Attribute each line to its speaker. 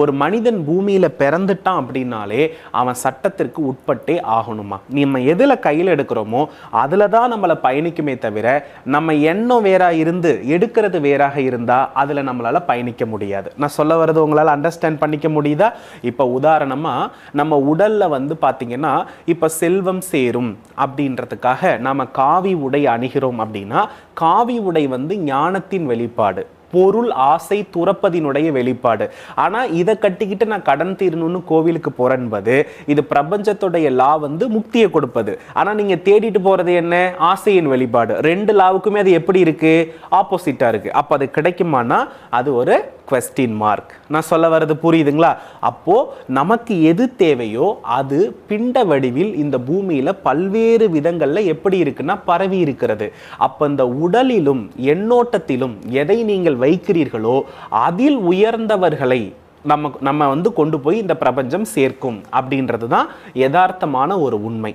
Speaker 1: ஒரு மனிதன் பூமியில் பிறந்துட்டான் அப்படின்னாலே அவன் சட்டத்திற்கு உட்பட்டே ஆகணுமா? நம்ம எதில் கையில் எடுக்கிறோமோ அதில் தான் நம்மளை பயணிக்குமே தவிர நம்ம எண்ணம் வேறாக இருந்து எடுக்கிறது வேறாக இருந்தால் அதில் நம்மளால் பயணிக்க முடியாது. நான் சொல்ல வர்றது உங்களால் அண்டர்ஸ்டாண்ட் பண்ணிக்க முடியுதா? இப்போ உதாரணமாக நம்ம உடலில் வந்து பார்த்திங்கன்னா இப்போ செல்வம் சேரும் அப்படின்றதுக்காக நாம் காவி உடை அணிகிறோம் அப்படின்னா காவி உடை வந்து ஞானத்தின் வெளிப்பாடு. பொருள் ஆசை துறப்பதினுடைய வெளிப்பாடு. ஆனால் இதை கட்டிக்கிட்டு நான் கடன் தீரணும்னு கோவிலுக்கு போறேன்பது இது பிரபஞ்சத்துடைய லா வந்து முக்தியை கொடுப்பது. ஆனால் நீங்கள் தேடிட்டு போகிறது என்ன? ஆசையின் வெளிப்பாடு. ரெண்டு லாவுக்குமே அது எப்படி இருக்கு? ஆப்போசிட்டாக இருக்கு. அப்போ அது கிடைக்குமானா அது ஒரு கொஸ்டின் மார்க் நான் சொல்ல வர்றது புரியுதுங்களா? அப்போது நமக்கு எது தேவையோ அது பிண்ட வடிவில் இந்த பூமியில் பல்வேறு விதங்களில் எப்படி இருக்குன்னா பரவி இருக்கிறது. அப்போ இந்த உடலிலும் எண்ணோட்டத்திலும் எதை நீங்கள் வைக்கிறீர்களோ அதில் உயர்ந்தவர்களை நம்ம நம்ம வந்து கொண்டு போய் இந்த பிரபஞ்சம் சேர்க்கும் அப்படின்றது தான் யதார்த்தமான ஒரு உண்மை.